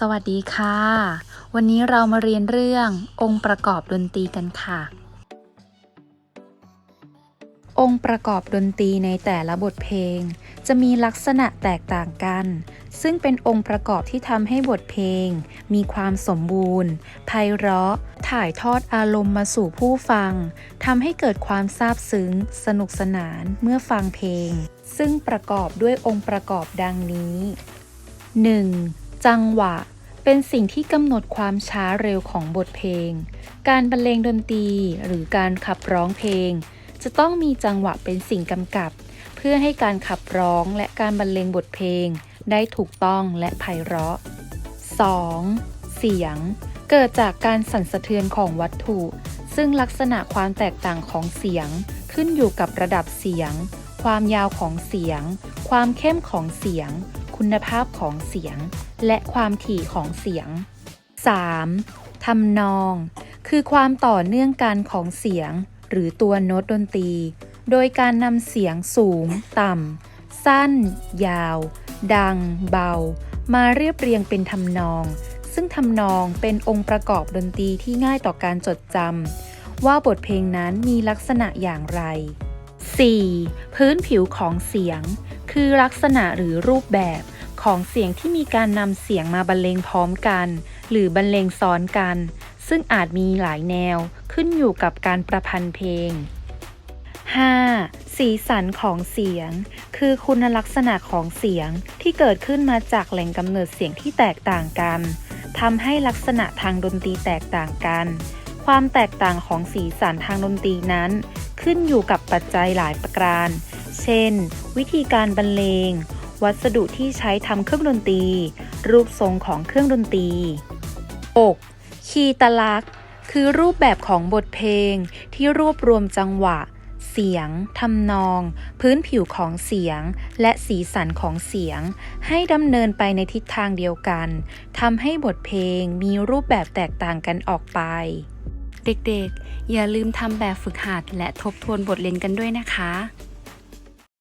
สวัสดีค่ะ วันนี้เรามาเรียนเรื่ององค์ประกอบดนตรีกันค่ะ องค์ประกอบดนตรีในแต่ละบทเพลง จะมีลักษณะแตกต่างกัน ซึ่งเป็นองค์ประกอบที่ทำให้บทเพลง มีความสมบูรณ์ไพเราะ ถ่ายทอดอารมณ์มาสู่ผู้ฟังทำให้เกิดความซาบซึ้ง สนุกสนานเมื่อฟังเพลง ซึ่งประกอบด้วยองค์ประกอบดังนี้ 1. จังหวะเป็นสิ่งที่กำหนดความช้าเร็วของบทเพลง การบรรเลงดนตรีหรือการขับร้องเพลง จะต้องมีจังหวะเป็นสิ่งกำกับ เพื่อให้การขับร้องและการบรรเลงบทเพลง ได้ถูกต้องและไพเราะ 2. เสียง เกิดจากการสั่นสะเทือนของวัตถุ ซึ่งลักษณะความแตกต่างของเสียง ขึ้นอยู่กับระดับเสียง ความยาวของเสียง ความเข้มของเสียง คุณภาพของเสียง และความถี่ของเสียง 3. ทำนอง คือความต่อเนื่องกันของเสียง หรือตัวโน้ตดนตรี โดยการนำเสียงสูง ต่ำ สั้น ยาว ดัง เบา มาเรียบเรียงเป็นทำนอง ซึ่งทำนองเป็นองค์ประกอบดนตรีที่ง่ายต่อการจดจำว่าบทเพลงนั้นมีลักษณะอย่างไร 4. พื้นผิวของเสียง คือลักษณะหรือรูปแบบ ของเสียงที่มีการนำเสียงมาบรรเลงพร้อมกัน หรือบรรเลงซ้อนกัน ซึ่งอาจมีหลายแนวขึ้นอยู่กับการประพันธ์เพลง 5. สีสันของเสียง คือคุณลักษณะของเสียงที่เกิดขึ้นมาจากแหล่งกำเนิดเสียงที่แตกต่างกันทำให้ลักษณะทางดนตรีแตกต่างกัน ความแตกต่างของสีสันทางดนตรีนั้น ขึ้นอยู่กับปัจจัยหลายประการ เช่น วิธีการบรรเลง วัสดุที่ใช้ทำเครื่องดนตรี รูปทรงของเครื่องดนตรี 6. คีตลักษณ์ คือรูปแบบของบทเพลง ที่รวบรวมจังหวะ เสียงทำนอง พื้นผิวของเสียง และสีสันของเสียง ให้ดำเนินไปในทิศทางเดียวกันทำให้บทเพลงมีรูปแบบแตกต่างกันออกไป เด็กๆ อย่าลืมทำแบบฝึกหัดและทบทวนบทเรียนกันด้วยนะคะ